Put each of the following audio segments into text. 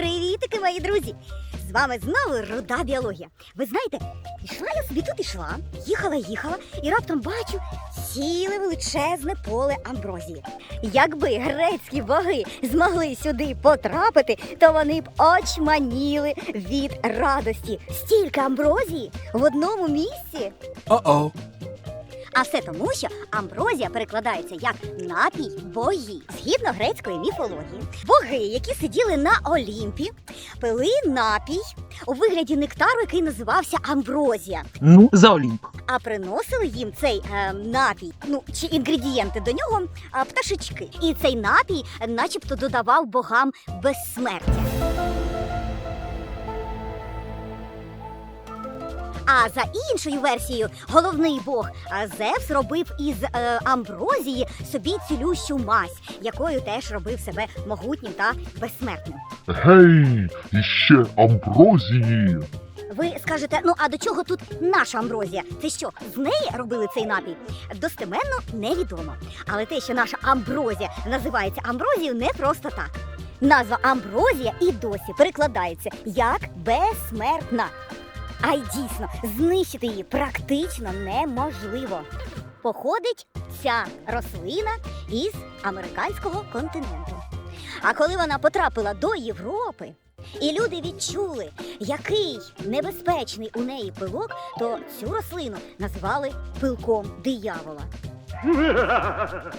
Привітики, мої друзі! З вами знову руда біологія. Ви знаєте, ішла я собі тут ішла, їхала, їхала, і раптом бачу ціле величезне поле амброзії. Якби грецькі боги змогли сюди потрапити, то вони б очманіли від радості. Стільки амброзії в одному місці. Uh-oh. А все тому, що амброзія перекладається як напій богів. Згідно грецької міфології, боги, які сиділи на Олімпі, пили напій у вигляді нектару, який називався амброзія. Ну, за Олімп. А приносили їм цей е, напій, ну чи інгредієнти до нього а, пташечки. І цей напій, начебто, додавав богам безсмертя. А за іншою версією, головний бог Зевс робив із е, амброзії собі цілющу мазь, якою теж робив себе могутнім та безсмертним. Гей, іще амброзії. Ви скажете, ну а до чого тут наша амброзія? Це що, з неї робили цей напій? Достеменно невідомо. Але те, що наша амброзія називається амброзією, не просто так. Назва амброзія і досі перекладається як безсмертна. А й дійсно, знищити її практично неможливо. Походить ця рослина із американського континенту. А коли вона потрапила до Європи, і люди відчули, який небезпечний у неї пилок, то цю рослину назвали пилком диявола.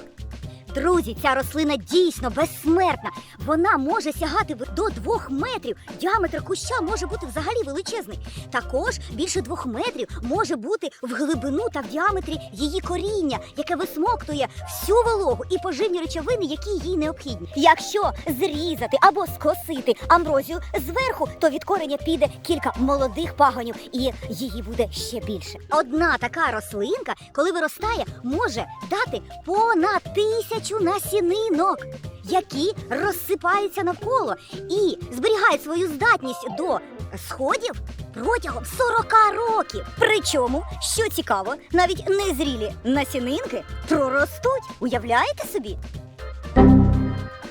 Друзі, ця рослина дійсно безсмертна. Вона може сягати до двох метрів. Діаметр куща може бути взагалі величезний. Також більше двох метрів може бути в глибину та в діаметрі її коріння, яке висмоктує всю вологу і поживні речовини, які їй необхідні. Якщо зрізати або скосити амброзію зверху, то від кореня піде кілька молодих пагонів, і її буде ще більше. Одна така рослинка, коли виростає, може дати понад тисячу насінинок, які розсипаються навколо і зберігають свою здатність до сходів протягом 40 років. Причому, що цікаво, навіть незрілі насінинки проростуть. Уявляєте собі?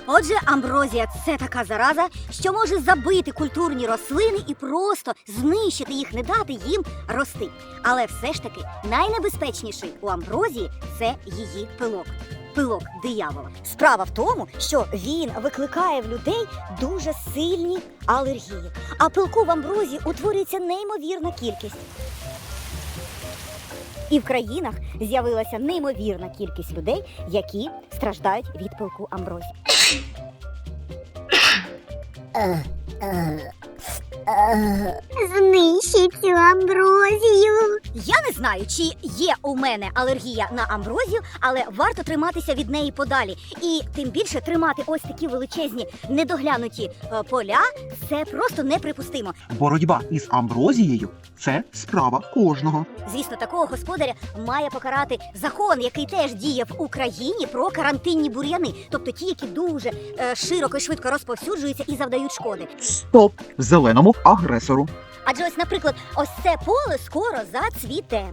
Отже, амброзія це така зараза, що може забити культурні рослини і просто знищити їх, не дати їм рости. Але все ж таки найнебезпечніший у амброзії це її пилок. Пилок диявола. Справа в тому, що він викликає в людей дуже сильні алергії, а пилку в амброзії утворюється неймовірна кількість. І в країнах з'явилася неймовірна кількість людей, які страждають від пилку амброзії. Знищить цю амброзію. Я не знаю, чи є у мене алергія на амброзію, але варто триматися від неї подалі. І тим більше тримати ось такі величезні недоглянуті е, поля це просто неприпустимо. Боротьба із амброзією це справа кожного. Звісно, такого господаря має покарати закон, який теж діє в Україні про карантинні бур'яни, тобто ті, які дуже е, широко і швидко розповсюджуються і завдають шкоди. Стоп зеленому агресору. Адже ось, наприклад, ось це поле скоро зацвіте.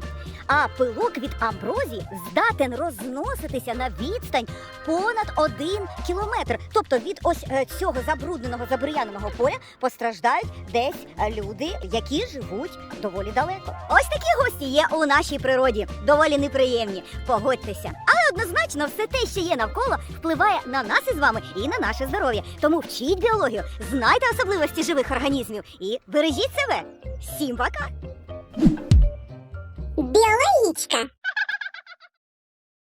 А пилок від амброзії здатен розноситися на відстань понад один кілометр. Тобто від ось е, цього забрудненого забур'яненого поля постраждають десь е, люди, які живуть доволі далеко. Ось такі гості є у нашій природі, доволі неприємні. Погодьтеся. Однозначно все те, що є навколо, впливає на нас із вами і на наше здоров'я. Тому вчіть біологію, знайте особливості живих організмів і бережіть себе. Всім пока! Біологічка.